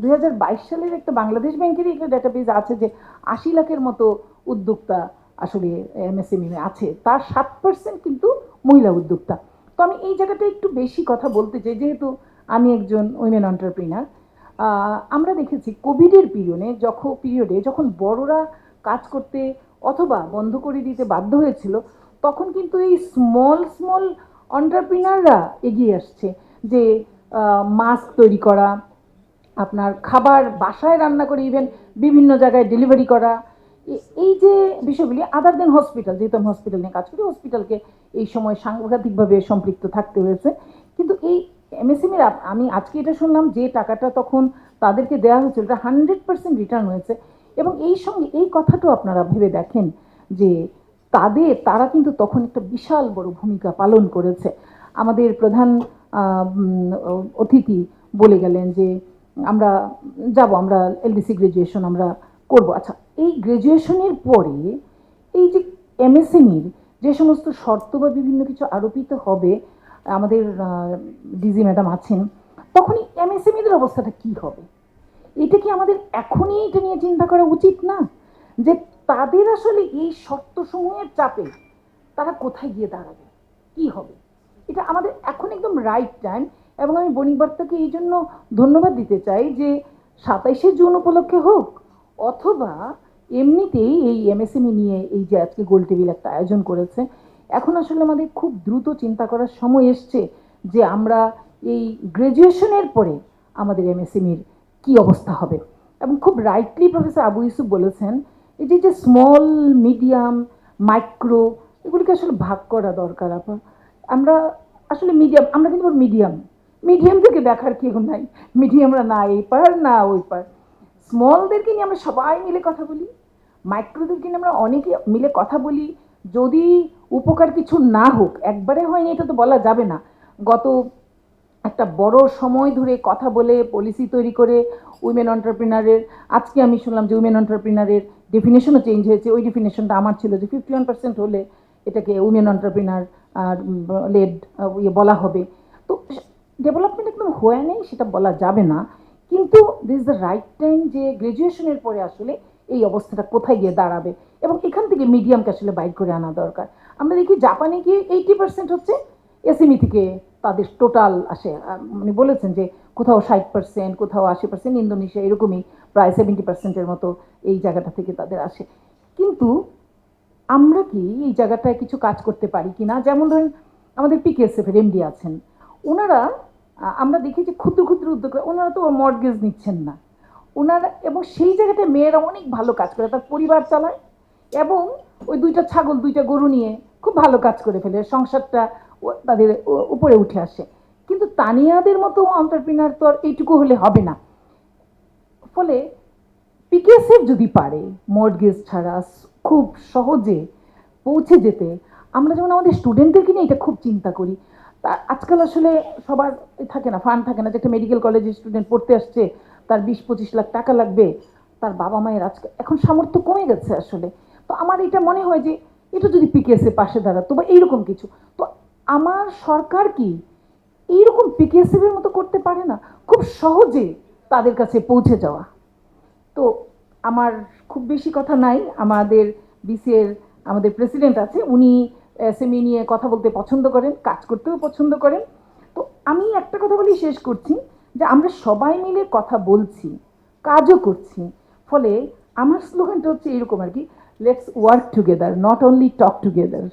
দু হাজার বাইশ সালের একটা বাংলাদেশ ব্যাংকেরই একটা ডেটাবেজ আছে যে আশি লাখের মতো উদ্যোক্তা আসলে এমএসএমই আছে। তার সাত পার্সেন্ট কিন্তু মহিলা উদ্যোক্তা। তো আমি এই জায়গাটা একটু বেশি কথা বলতে চাই, যেহেতু আমি একজন উইমেন অন্টারপ্রিনার আমরা দেখেছি কোভিডের পিরিয়ডে যখন পিরিয়ডে যখন বড়রা কাজ করতে অথবা বন্ধ করে দিতে বাধ্য হয়েছিল, তখন কিন্তু এই স্মল স্মল অন্টারপ্রিনাররা এগিয়ে আসছে যে মাস্ক তৈরি করা আপনার খাবার বাসায় রান্না করে ইভেন বিভিন্ন জায়গায় ডেলিভারি করা। এই যে বিষয়গুলি আদার দেন হসপিটাল যেহেতু আমি হসপিটাল নিয়ে কাজ করি হসপিটালকে এই সময় সাংঘাতিকভাবে সম্পৃক্ত থাকতে হয়েছে। কিন্তু এই এমএসএমির আমি আজকে এটা শুনলাম যে টাকাটা তখন তাদেরকে দেওয়া হয়েছিল, এটা হান্ড্রেড পার্সেন্ট রিটার্ন হয়েছে। এবং এই সঙ্গে এই কথাটাও আপনারা ভেবে দেখেন যে তাদের, তারা কিন্তু তখন একটা বিশাল বড় ভূমিকা পালন করেছে। আমাদের প্রধান অতিথি বলে গেলেন যে আমরা যাব, আমরা এলডিসি গ্রাজুয়েশন আমরা করব। আচ্ছা এই গ্রাজুয়েশনের পরে এই যে এমএসএমইর যে সমস্ত শর্ত বা বিভিন্ন কিছু আরোপিত হবে, আমাদের ডিজি ম্যাডাম আছেন, তখনই এমএসএমইদের অবস্থাটা কি হবে? এটা কি আমাদের এখনই এটা নিয়ে চিন্তা করা উচিত না? যে তাদের আসলে এই শর্তসমূহের চাপে তারা কোথায় গিয়ে দাঁড়াবে? কি হবে? এটা আমাদের এখন একদম রাইট টাইম এবং আমি বণিক বার্তাকে এই জন্য ধন্যবাদ দিতে চাই যে সাতাইশে জুন উপলক্ষে হোক অথবা এমনিতেই এই এমএসএমই নিয়ে এই যে আজকে গোল টেবিল একটা আয়োজন করেছে, এখন আসলে আমাদের খুব দ্রুত চিন্তা করার সময় এসছে যে আমরা এই গ্রাজুয়েশনের পরে আমাদের এমএসএমইর কি অবস্থা হবে। এবং খুব রাইটলি প্রফেসর আবু ইউসুফ বলেছেন, এই যে যে স্মল মিডিয়াম মাইক্রো এগুলিকে আসলে ভাগ করা দরকার, আপা। আমরা আসলে মিডিয়াম আমরা কিন্তু মিডিয়াম মিডিয়াম থেকে দেখার কেউ নাই। মিডিয়ামরা না এই পার না ওই পার স্মলদেরকে নিয়ে আমরা সবাই মিলে কথা বলি। মাইক্রোদেরকে নিয়ে আমরা অনেকে মিলে কথা বলি। যদি উপকার কিছু না হোক, একবারে হয়নি এটা তো বলা যাবে না। গত একটা বড় সময় ধরে কথা বলে পলিসি তৈরি করে উইমেন অন্টারপ্রিনারের আজকে আমি শুনলাম যে উইমেন অন্টারপ্রিনারের ডেফিনেশনও চেঞ্জ হয়েছে। ওই ডেফিনেশনটা আমার ছিল যে ফিফটি ওয়ান পার্সেন্ট হলে এটাকে উইমেন অন্টারপ্রিনার লেড ইয়ে বলা হবে। তো ডেভেলপমেন্ট একদম হয়ে নেই, সেটা বলা যাবে না। কিন্তু দিস দ্য রাইট টাইম যে গ্রাজুয়েশনের পরে আসলে এই অবস্থাটা কোথায় গিয়ে দাঁড়াবে এবং এখান থেকে মিডিয়ামকে আসলে বাইর করে আনা দরকার। আমরা দেখি জাপানে গিয়ে এইটি পার্সেন্ট হচ্ছে এসএমই থেকে তাদের টোটাল আসে। মানে বলেছেন যে কোথাও ষাট পার্সেন্ট কোথাও আশি পার্সেন্ট ইন্দোনেশিয়া এরকমই প্রায় সেভেন্টি পার্সেন্টের মতো এই জায়গাটা থেকে তাদের আসে। কিন্তু আমরা কি এই জায়গাটায় কিছু কাজ করতে পারি কি না যেমন ধরেন আমাদের পিকেএসএফ এর এমডি আছেন। ওনারা আমরা দেখি যে ক্ষুদ্র ক্ষুদ্র উদ্যোগ ওনারা তো মর্গেজ নিচ্ছেন না। ওনারা এবং সেই জায়গাটায় মেয়েরা অনেক ভালো কাজ করে, তার পরিবার চালায় এবং ওই দুইটা ছাগল, দুইটা গরু নিয়ে খুব ভালো কাজ করে ফেলে, সংসারটা তাদের উপরে উঠে আসে। কিন্তু তানিয়াদের মতো অন্টারপ্রিনার তো আর এইটুকু হলে হবে না। ফলে পিকেএসএফ যদি পারে মর্গেজ ছাড়া খুব সহজে পৌঁছে যেতে, আমরা যেমন আমাদের স্টুডেন্টদেরকে নিয়ে এটা খুব চিন্তা করি আজকাল আসলে সবার থাকে না ফান্ড থাকে না যে একটা মেডিকেল কলেজের স্টুডেন্ট পড়তে আসছে, তার বিশ, পঁচিশ লাখ টাকা লাগবে, তার বাবা মায়ের আজকে, এখন সামর্থ্য কমে গেছে আসলে। তো আমার এটা মনে হয় যে, এটা যদি পিকেএসএ পাশে দাঁড়াতো বা এইরকম কিছু। তো আমার সরকার কি এইরকম পিকেএসএফ এর মতো করতে পারে না? খুব সহজে তাদের কাছে পৌঁছে যাওয়া। তো আমার খুব বেশি কথা নাই, আমাদের বিসিএর আমাদের প্রেসিডেন্ট আছে, উনি এসএমই নিয়ে কথা বলতে পছন্দ করেন, কাজ করতেও পছন্দ করেন। তো আমি একটা কথা বলি, শেষ করছি, যে আমরা সবাই মিলে কথা বলছি, কাজও করছি, ফলে আমার স্লোগানটা হচ্ছে এরকম আর কি let's work together not only talk together